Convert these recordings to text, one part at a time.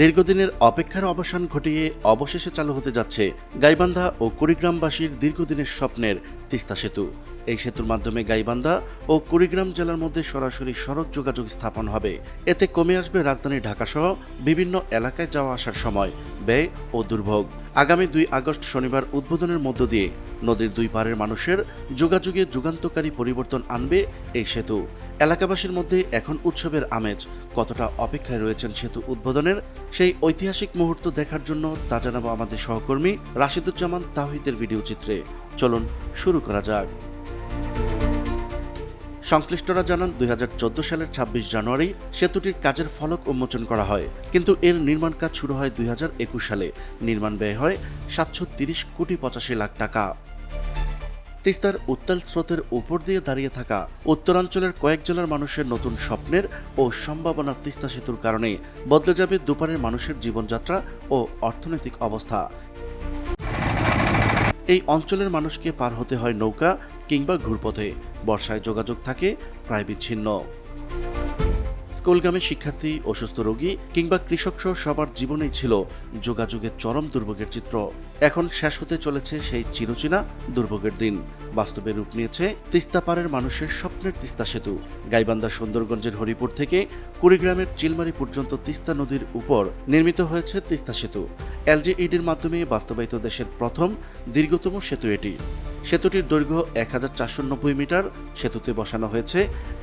দীর্ঘদিনের অপেক্ষার অবসান ঘটিয়ে অবশেষে চালু হতে যাচ্ছে গাইবান্ধা ও কুড়িগ্রামবাসীর দীর্ঘদিনের স্বপ্নের তিস্তা সেতু। এই সেতুর মাধ্যমে গাইবান্ধা ও কুড়িগ্রাম জেলার মধ্যে সরাসরি সড়ক যোগাযোগ স্থাপন হবে। এতে কমে আসবে রাজধানী ঢাকাসহ বিভিন্ন এলাকায় যাওয়া আসার সময় ব্যয় ও দুর্ভোগ। আগামী দুই আগস্ট শনিবার উদ্বোধনের মধ্য দিয়ে নদীর দুই পারের মানুষের যোগাযোগে যুগান্তকারী পরিবর্তন আনবে এই সেতু। এলাকাবাসীর মধ্যে এখন উৎসবের আমেজ, কতটা অপেক্ষায় রয়েছেন সেতু উদ্বোধনের সেই ঐতিহাসিক মুহূর্ত দেখার জন্য তা জানাব আমাদের সহকর্মী রাশিদুজ্জামান তাহিদের ভিডিও চিত্রে। চলুন শুরু করা যাক। সংশ্লিষ্টরা জানান, দুই হাজার চোদ্দ সালের ২৬ জানুয়ারি সেতুটির কাজের ফলক উন্মোচন করা হয়, কিন্তু এর নির্মাণ কাজ শুরু হয় দুই হাজার একুশ সালে। নির্মাণ ব্যয় হয় সাতশো কোটি পঁচাশি লাখ টাকা। তিস্তার উত্তাল স্রোতের উপর দিয়ে দাঁড়িয়ে থাকা উত্তরাঞ্চলের কয়েক জেলার মানুষের নতুন স্বপ্নের ও সম্ভাবনার তিস্তা সেতুর কারণে বদলে যাবে দুপারের মানুষের জীবনযাত্রা ও অর্থনৈতিক অবস্থা। এই অঞ্চলের মানুষকে পার হতে হয় নৌকা কিংবা ঘুরপথে। বর্ষায় যোগাযোগ থাকে, প্রায় বিচ্ছিন্ন। স্কুলগামী শিক্ষার্থী, অসুস্থ রোগী কিংবা কৃষক সহ সবার জীবনেই ছিল যোগাযোগের চরম দুর্ভোগের চিত্র। এখন শেষ হতে চলেছে সেই চিরচেনা দুর্ভোগের দিন। বাস্তবে রূপ নিয়েছে তিস্তা পাড়ের মানুষের স্বপ্নের তিস্তা সেতু। গাইবান্ধা সুন্দরগঞ্জের হরিপুর থেকে কুড়িগ্রামের চিলমারি পর্যন্ত তিস্তা নদীর উপর নির্মিত হয়েছে তিস্তা সেতু। এলজিইডির মাধ্যমে বাস্তবায়িত দেশের প্রথম দীর্ঘতম সেতু এটি। সেতুটির দৈর্ঘ্য এক হাজার চারশো নব্বই মিটার, সেতুতে বসানো হয়েছে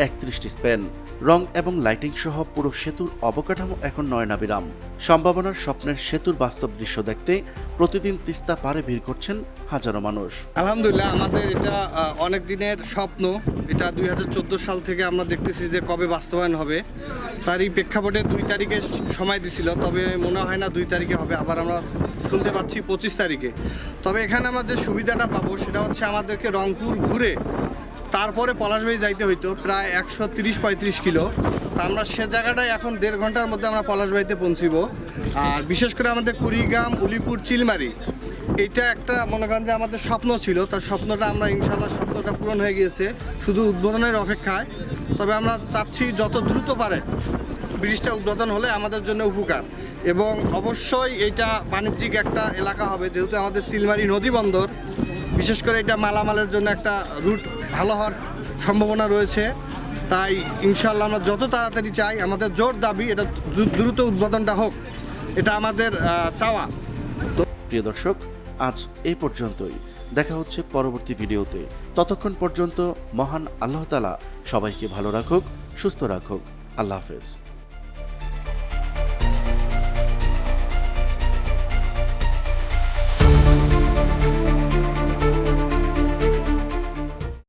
একত্রিশটি স্প্যান রং এবং লাইটিং সহ পুরো সেতুর অবকাঠামো এখন নয়নাবিরাম। সম্ভাবনার স্বপ্নের সেতুর বাস্তব দৃশ্য দেখতে প্রতিদিন তিস্তা পারে ভিড় করছেন হাজারো মানুষ। আলহামদুলিল্লাহ, আমাদের এটা অনেক দিনের স্বপ্ন। এটা দুই হাজার চোদ্দ সাল থেকে আমরা দেখতেছি যে কবে বাস্তবায়ন হবে। তারই প্রেক্ষাপটে দুই তারিখে সময় দিছিল, তবে মনে হয় না দুই তারিখে হবে। আবার আমরা শুনতে পাচ্ছি পঁচিশ তারিখে। তবে এখানে আমরা যে সুবিধাটা পাবো, সেটা হচ্ছে আমাদেরকে রংপুর ঘুরে তারপরে পলাশবাড়ি যাইতে হইতো, প্রায় একশো তিরিশ পঁয়ত্রিশ কিলো। তা আমরা সে জায়গাটায় এখন দেড় ঘণ্টার মধ্যে আমরা পলাশবাড়িতে পৌঁছিব। আর বিশেষ করে আমাদের কুড়িগ্রাম, উলিপুর, চিলমারি এটা একটা মনে করেন যে আমাদের স্বপ্ন ছিল। তার স্বপ্নটা আমরা ইনশাল্লাহ স্বপ্নটা পূরণ হয়ে গিয়েছে, শুধু উদ্বোধনের অপেক্ষায়। তবে আমরা চাচ্ছি যত দ্রুত পারে ব্রিজটা উদ্বোধন হলে আমাদের জন্য উপকার। এবং অবশ্যই এটা বাণিজ্যিক একটা এলাকা হবে, যেহেতু আমাদের সিলমারি নদী বন্দর। বিশেষ করে এটা মালামালের জন্য একটা রুট ভালো হওয়ার সম্ভাবনা রয়েছে। তাই ইনশাল্লাহ আমরা যত তাড়াতাড়ি চাই, আমাদের জোর দাবি এটা দ্রুত উদ্বোধনটা হোক, এটা আমাদের চাওয়া। তো প্রিয় দর্শক, আজ এই পর্যন্তই। দেখা হচ্ছে পরবর্তী ভিডিওতে। ততক্ষণ পর্যন্ত মহান আল্লাহ তালা সবাইকে ভালো রাখুক, সুস্থ রাখুক। আল্লাহ হাফেজ।